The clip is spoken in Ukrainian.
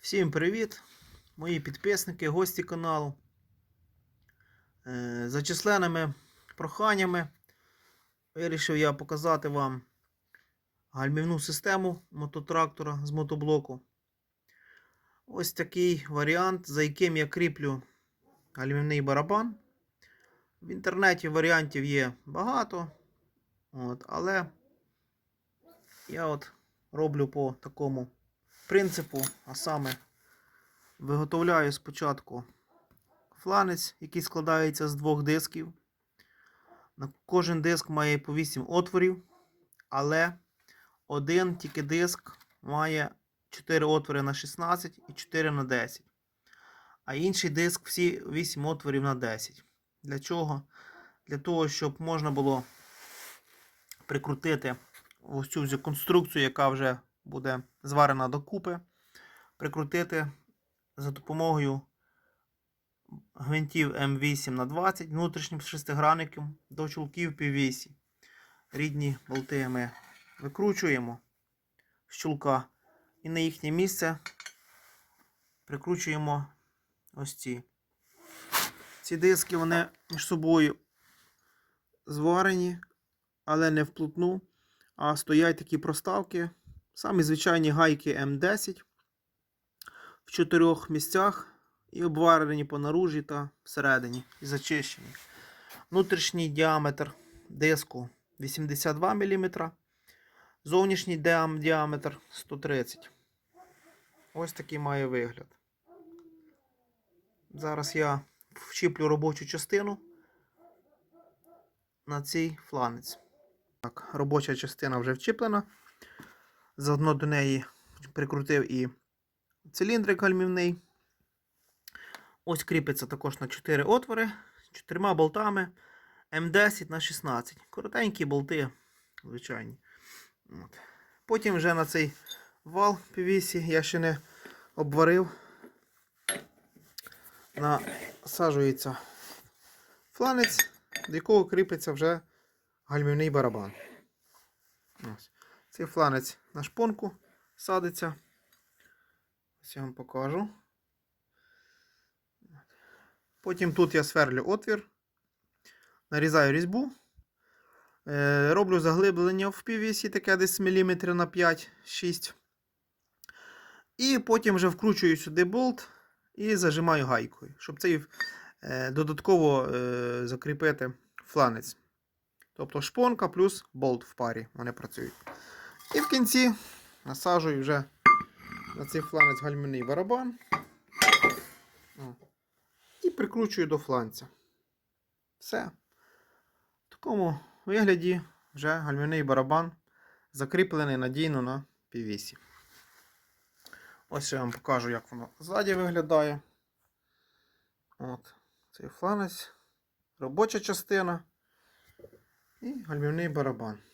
Всім привіт, мої підписники, гості каналу. Е, За численними проханнями вирішив я показати вам гальмівну систему мототрактора з мотоблоку. Ось такий варіант, за яким я кріплю гальмівний барабан. В інтернеті варіантів є багато, от, але я от роблю по такому принципу, а саме виготовляю спочатку фланець, який складається з двох дисків. Кожен диск має по 8 отворів, але один тільки диск має 4 отвори на 16 і 4 на 10. А інший диск всі 8 отворів на 10. Для чого? Для того, щоб можна було прикрутити ось цю конструкцію, яка вже буде зварена докупи, прикрутити за допомогою гвинтів М8 на 20 внутрішнім шестигранником до чулків піввісі. Рідні болти ми викручуємо з чулка і на їхнє місце прикручуємо ось ці. Ці диски вони між собою зварені, але не вплотну, а стоять такі проставки. Самі звичайні гайки М10 в чотирьох місцях і обварені по наружі та всередині і зачищені. Внутрішній діаметр диску 82 мм, зовнішній діаметр 130 Ось такий має вигляд. Зараз я вчіплю робочу частину на цей фланець. Так, робоча частина вже вчіплена. Заодно до неї прикрутив і циліндрик гальмівний. Ось кріпиться також на 4 отвори чотирма болтами М10 на 16. Коротенькі болти, звичайні. От. Потім вже на цей вал PVC я ще не обварив. Насаджується фланець, до якого кріпиться вже гальмівний барабан. Ось. Цей фланець на шпонку садиться. Ось я вам покажу. Потім тут я сверлю отвір, нарізаю різьбу, е, роблю заглиблення в піввісі, таке десь міліметрів на 5-6. І потім вже вкручую сюди болт і зажимаю гайкою, щоб цей е, додатково е, закріпити фланець. Тобто шпонка плюс болт в парі вони працюють. І в кінці насаджую вже на цей фланець гальмівний барабан. І прикручую до фланця. Все. В такому вигляді вже гальмівний барабан закріплений надійно на півісі. Ось я вам покажу, як воно ззаді виглядає. От, цей фланець, робоча частина і гальмівний барабан.